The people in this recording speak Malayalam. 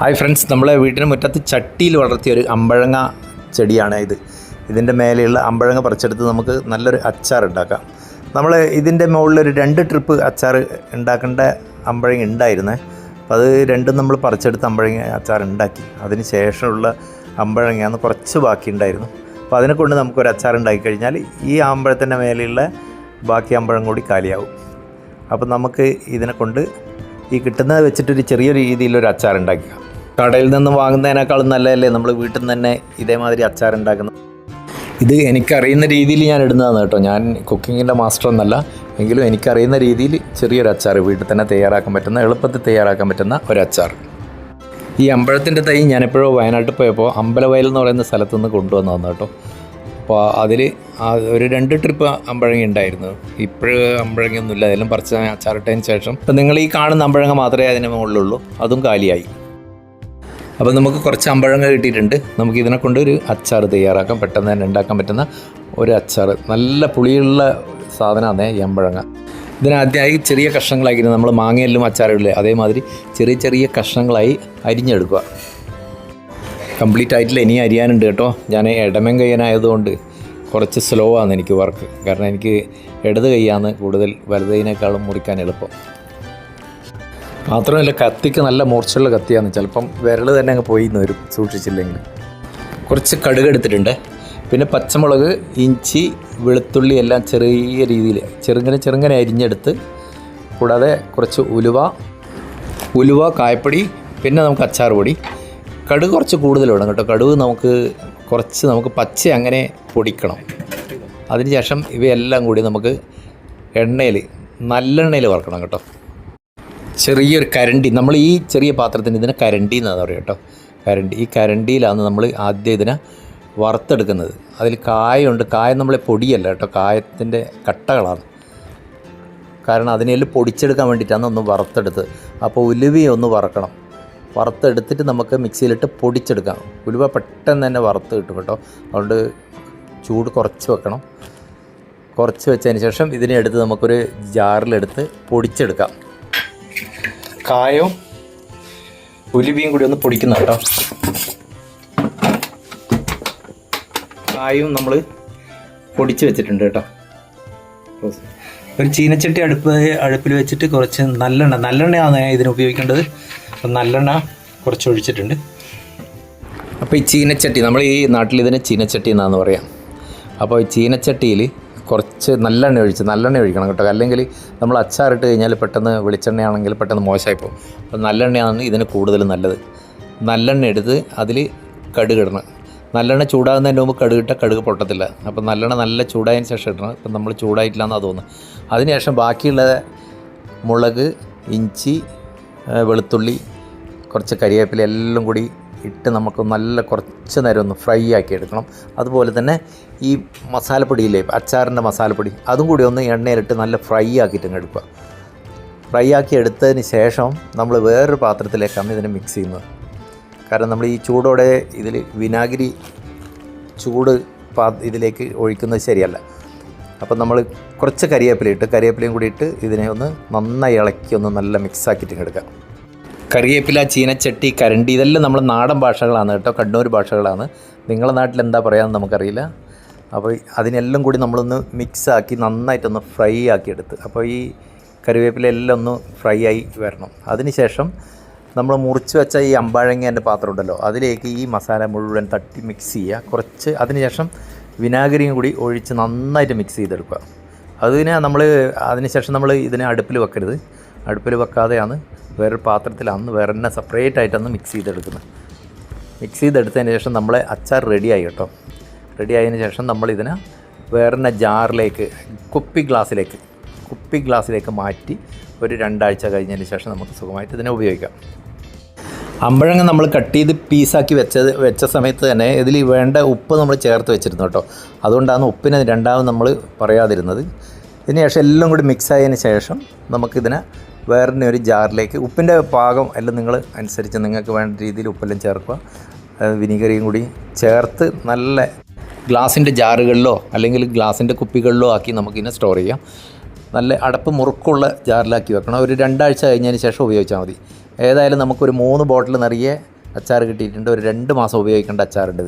ഹായ് ഫ്രണ്ട്സ് നമ്മളെ വീട്ടിന് മുറ്റത്ത് ചട്ടിയിൽ വളർത്തിയ ഒരു അമ്പഴങ്ങ ചെടിയാണ് ഇത്. ഇതിന്റെ മേലെയുള്ള അമ്പഴങ്ങ പറിച്ചെടുത്ത് നമുക്ക് നല്ലൊരു അച്ചാർ ഉണ്ടാക്കാം. നമ്മൾ ഇതിന്റെ മുകളിലൊരു രണ്ട് ട്രിപ്പ് അച്ചാർ ഉണ്ടാക്കേണ്ട അമ്പഴങ്ങ ഉണ്ടായിരുന്നേ. അപ്പോൾ അത് രണ്ടും നമ്മൾ പറിച്ചെടുത്ത് അമ്പഴങ്ങ അച്ചാർ ഉണ്ടാക്കി. അതിന് ശേഷമുള്ള അമ്പഴങ്ങയാണ് കുറച്ച് ബാക്കി ഉണ്ടായിരുന്നു. അപ്പോൾ അതിനെ കൊണ്ട് നമുക്കൊരു അച്ചാർ ഉണ്ടാക്കി കഴിഞ്ഞാൽ ഈ അമ്പഴത്തിന്റെ മേലെയുള്ള ബാക്കി അമ്പഴം കൂടി കാലിയാവും. അപ്പം നമുക്ക് ഇതിനെ കൊണ്ട് ഈ കിട്ടുന്നത് വെച്ചിട്ടൊരു ചെറിയ രീതിയിലൊരു അച്ചാർ ഉണ്ടാക്കുക കടയിൽ നിന്ന് വാങ്ങുന്നതിനേക്കാളും നല്ലതല്ലേ നമ്മൾ വീട്ടിൽ നിന്ന് തന്നെ ഇതേമാതിരി അച്ചാർ ഉണ്ടാക്കുന്നത് ഇത് എനിക്കറിയുന്ന രീതിയിൽ ഞാൻ ഇടുന്നതാണ് കേട്ടോ. ഞാൻ കുക്കിങ്ങിന്റെ മാസ്റ്റർ ഒന്നല്ല എങ്കിലും എനിക്കറിയുന്ന രീതിയിൽ ചെറിയൊരു അച്ചാർ വീട്ടിൽ തന്നെ തയ്യാറാക്കാൻ പറ്റുന്ന എളുപ്പത്തിൽ തയ്യാറാക്കാൻ പറ്റുന്ന ഒരു അച്ചാർ ഈ അമ്പഴത്തിന്റെ തൈ ഞാനെപ്പോഴോ വയനാട്ടിൽ പോയപ്പോൾ അമ്പലവയൽ എന്ന് പറയുന്ന സ്ഥലത്തു നിന്ന് കൊണ്ടുവന്നതാണ് കേട്ടോ. അപ്പോൾ അതിൽ ഒരു രണ്ട് ട്രിപ്പ് അമ്പഴങ്ങ ഉണ്ടായിരുന്നു. ഇപ്പോഴും അമ്പഴങ്ങയൊന്നുമില്ല അതെല്ലാം പറിച്ച് അച്ചാറിട്ടതിന് ശേഷം. ഇപ്പം നിങ്ങൾ ഈ കാണുന്ന അമ്പഴങ്ങ മാത്രമേ അതിന് മുകളിലുള്ളൂ. അതും കാലിയായി. അപ്പോൾ നമുക്ക് കുറച്ച് അമ്പഴങ്ങ കിട്ടിയിട്ടുണ്ട്. നമുക്ക് ഇതിനെ കൊണ്ട് ഒരു അച്ചാർ തയ്യാറാക്കാം. പെട്ടെന്ന് തന്നെ ഉണ്ടാക്കാൻ പറ്റുന്ന ഒരു അച്ചാർ നല്ല പുളിയുള്ള സാധനമാണ് ഈ അമ്പഴങ്ങ. ഇതിനാദ്യമായി ചെറിയ കഷ്ണങ്ങളാക്കി നമ്മൾ മാങ്ങയെല്ലാം അച്ചാറിടില്ലേ അതേമാതിരി ചെറിയ ചെറിയ കഷ്ണങ്ങളായി അരിഞ്ഞെടുക്കുക. കംപ്ലീറ്റ് ആയിട്ടില്ല. ഇനി അരിയാനുണ്ട് കേട്ടോ. ഞാൻ ഇടമൻ കയ്യനായതുകൊണ്ട് കുറച്ച് സ്ലോ ആണ് എനിക്ക് വർക്ക് കാരണം എനിക്ക് ഇടത് കൈയാണ് കൂടുതൽ വലത് മുറിക്കാൻ എളുപ്പം. മാത്രമല്ല കത്തിക്ക് നല്ല മൂർച്ചയുള്ള കത്തിയാണ്. ചിലപ്പം വിരൽ തന്നെ അങ്ങ് പോയി വരും സൂക്ഷിച്ചില്ലെങ്കിൽ. കുറച്ച് കടുക് എടുത്തിട്ടുണ്ട്. പിന്നെ പച്ചമുളക് ഇഞ്ചി വെളുത്തുള്ളി എല്ലാം ചെറിയ രീതിയിൽ ചെറുങ്ങനെ ചെറുങ്ങനെ അരിഞ്ഞെടുത്ത് കൂടാതെ കുറച്ച് ഉലുവ ഉലുവ കായപ്പൊടി പിന്നെ നമുക്ക് അച്ചാർ പൊടി. കടുക് കുറച്ച് കൂടുതൽ വേണം കേട്ടോ. കടുക് നമുക്ക് കുറച്ച് നമുക്ക് പച്ച അങ്ങനെ പൊടിക്കണം. അതിനുശേഷം ഇവയെല്ലാം കൂടി നമുക്ക് എണ്ണയിൽ നല്ലെണ്ണയിൽ വറക്കണം കേട്ടോ. ചെറിയൊരു കരണ്ടി നമ്മൾ ഈ ചെറിയ പാത്രത്തിന് ഇതിനെ കരണ്ടി എന്നാണ് പറയുക കേട്ടോ. കരണ്ടി ഈ കരണ്ടിയിലാണ് നമ്മൾ ആദ്യം ഇതിനെ വറുത്തെടുക്കുന്നത്. അതിൽ കായുണ്ട് കായ നമ്മളെ പൊടിയല്ല കേട്ടോ. കായത്തിന്റെ കട്ടകളാണ്. കാരണം അതിനെല്ലാം പൊടിച്ചെടുക്കാൻ വേണ്ടിയിട്ടാണ് ഒന്ന് വറുത്തെടുത്ത് അപ്പോൾ ഉലുവി ഒന്ന് വറക്കണം. വറുത്തെടുത്തിട്ട് നമുക്ക് മിക്സിയിലിട്ട് പൊടിച്ചെടുക്കാം. ഉലുവ പെട്ടെന്ന് തന്നെ വറുത്ത് കിട്ടും കേട്ടോ. അതുകൊണ്ട് ചൂട് കുറച്ച് വെക്കണം. കുറച്ച് വെച്ചതിന് ശേഷം ഇതിനെ എടുത്ത് നമുക്കൊരു ജാറിലെടുത്ത് പൊടിച്ചെടുക്കാം. കായവും ഉലുവിയും കൂടി ഒന്ന് പൊടിക്കുന്ന കേട്ടോ. കായവും നമ്മൾ പൊടിച്ച് വെച്ചിട്ടുണ്ട് കേട്ടോ. ഒരു ചീനച്ചട്ടി അടുപ്പ് അടുപ്പിൽ വെച്ചിട്ട് കുറച്ച് നല്ലെണ്ണ നല്ലെണ്ണയാണ് ഇതിന് ഉപയോഗിക്കേണ്ടത്. അപ്പം നല്ലെണ്ണ കുറച്ച് ഒഴിച്ചിട്ടുണ്ട്. അപ്പോൾ ഈ ചീനച്ചട്ടി നമ്മൾ ഈ നാട്ടിൽ ഇതിനെ ചീനച്ചട്ടി എന്നാന്ന് പറയാം. അപ്പോൾ ഈ ചീനച്ചട്ടിയിൽ കുറച്ച് നല്ലെണ്ണ ഒഴിച്ച് നല്ലെണ്ണ ഒഴിക്കണം കേട്ടോ. അല്ലെങ്കിൽ നമ്മൾ അച്ചാറിട്ട് കഴിഞ്ഞാൽ പെട്ടെന്ന് വെളിച്ചെണ്ണയാണെങ്കിൽ പെട്ടെന്ന് മോശമായിപ്പോകും അപ്പോൾ നല്ലെണ്ണയാണ് ഇതിന് കൂടുതൽ നല്ലത്. നല്ലെണ്ണ എടുത്ത് അതിൽ കടുകിടണം നല്ലെണ്ണ ചൂടാകുന്നതിന് മുമ്പ് കടുകിട്ട കടുക് പൊട്ടത്തില്ല. അപ്പോൾ നല്ലെണ്ണ നല്ല ചൂടായതിന് ശേഷം ഇടണം. ഇപ്പം നമ്മൾ ചൂടായിട്ടില്ല എന്നാണ് തോന്നുന്നത് അതിനുശേഷം ബാക്കിയുള്ള മുളക് ഇഞ്ചി വെളുത്തുള്ളി കുറച്ച് കരിവേപ്പില എല്ലാം കൂടി ഇട്ട് നമുക്ക് നല്ല കുറച്ച് നേരം ഒന്ന് ഫ്രൈ ആക്കി എടുക്കണം. അതുപോലെ തന്നെ ഈ മസാലപ്പൊടിയില്ലേ അച്ചാറിന്റെ മസാലപ്പൊടി അതും കൂടി ഒന്ന് എണ്ണയിലിട്ട് നല്ല ഫ്രൈ ആക്കിയിട്ട് അങ്ങ് എടുക്കുക. ഫ്രൈ ആക്കി എടുത്തതിന് ശേഷം നമ്മൾ വേറൊരു പാത്രത്തിലേക്കാണ് ഇതിനെ മിക്സ് ചെയ്യുന്നത്. കാരണം നമ്മൾ ഈ ചൂടോടെ ഇതിൽ വിനാഗിരി ചൂട് പാ ഇതിലേക്ക് ഒഴിക്കുന്നത് ശരിയല്ല. അപ്പം നമ്മൾ കുറച്ച് കരിവേപ്പില ഇട്ട് കൂടി ഇട്ട് ഇതിനെ ഒന്ന് നന്നായി ഇളക്കി ഒന്ന് നല്ല മിക്സ് ആക്കിയിട്ടിങ്ങെടുക്കാം കറിവേപ്പില ചീനച്ചട്ടി കരണ്ടി ഇതെല്ലാം നമ്മൾ നാടൻ ഭാഷകളാണ് കേട്ടോ കണ്ണൂർ ഭാഷകളാണ്. നിങ്ങളുടെ നാട്ടിൽ എന്താ പറയാമെന്ന് നമുക്കറിയില്ല. അപ്പോൾ അതിനെല്ലാം കൂടി നമ്മളൊന്ന് മിക്സ് ആക്കി നന്നായിട്ടൊന്ന് ഫ്രൈ ആക്കി എടുത്ത് അപ്പോൾ ഈ കറിവേപ്പില എല്ലാം ഒന്ന് ഫ്രൈ ആയി വരണം. അതിനുശേഷം നമ്മൾ മുറിച്ച് വെച്ച ഈ അമ്പാഴങ്ങേന്റെ പാത്രം ഉണ്ടല്ലോ അതിലേക്ക് ഈ മസാല മുഴുവൻ തട്ടി മിക്സ് ചെയ്യുക. കുറച്ച് അതിനുശേഷം വിനാഗിരിയും കൂടി ഒഴിച്ച് നന്നായിട്ട് മിക്സ് ചെയ്തെടുക്കുക. അതിനെ നമ്മൾ അതിനുശേഷം നമ്മൾ ഇതിനെ അടുപ്പിൽ വെക്കരുത്. അടുപ്പിൽ വെക്കാതെയാണ് വേറൊരു പാത്രത്തിലാണ് വേറെ തന്നെ സെപ്പറേറ്റ് ആയിട്ടൊന്ന് മിക്സ് ചെയ്തെടുക്കുന്നത്. മിക്സ് ചെയ്തെടുത്തതിന് ശേഷം നമ്മളെ അച്ചാർ റെഡിയായി കേട്ടോ. റെഡി ആയതിനു ശേഷം നമ്മളിതിനെ വേറെ തന്നെ ജാറിലേക്ക് കുപ്പി ഗ്ലാസ്സിലേക്ക് കുപ്പി ഗ്ലാസ്സിലേക്ക് മാറ്റി ഒരു രണ്ടാഴ്ച കഴിഞ്ഞതിന് ശേഷം നമുക്ക് സുഖമായിട്ട് ഇതിനെ ഉപയോഗിക്കാം. അമ്പഴങ്ങ നമ്മൾ കട്ട് ചെയ്ത് പീസാക്കി വെച്ചത് വെച്ച സമയത്ത് തന്നെ ഇതിൽ വേണ്ട ഉപ്പ് നമ്മൾ ചേർത്ത് വെച്ചിരുന്നു കേട്ടോ. അതുകൊണ്ടാണ് ഉപ്പിനെ രണ്ടാമത് നമ്മൾ പറയാതിരുന്നത്. ഇതിന് ശേഷം എല്ലാം കൂടി മിക്സ് ആയതിന് ശേഷം നമുക്കിതിനെ വേറെ ഒരു ജാറിലേക്ക് ഉപ്പിന്റെ പാകം എല്ലാം നിങ്ങൾ അനുസരിച്ച് നിങ്ങൾക്ക് വേണ്ട രീതിയിൽ ഉപ്പെല്ലാം ചേർക്കുക. വിനീഗറിയും കൂടി ചേർത്ത് നല്ല ഗ്ലാസിന്റെ ജാറുകളിലോ അല്ലെങ്കിൽ ഗ്ലാസിന്റെ കുപ്പികളിലോ ആക്കി നമുക്കിതിനെ സ്റ്റോർ ചെയ്യാം. നല്ല അടപ്പ് മുറുക്കുള്ള ജാറിലാക്കി വെക്കണം. ഒരു രണ്ടാഴ്ച കഴിഞ്ഞതിന് ശേഷം ഉപയോഗിച്ചാൽ മതി. ഏതായാലും നമുക്കൊരു മൂന്ന് ബോട്ടിൽ നിറയെ അച്ചാർ കിട്ടിയിട്ടുണ്ട്. ഒരു രണ്ട് മാസം ഉപയോഗിക്കേണ്ട അച്ചാറുണ്ട്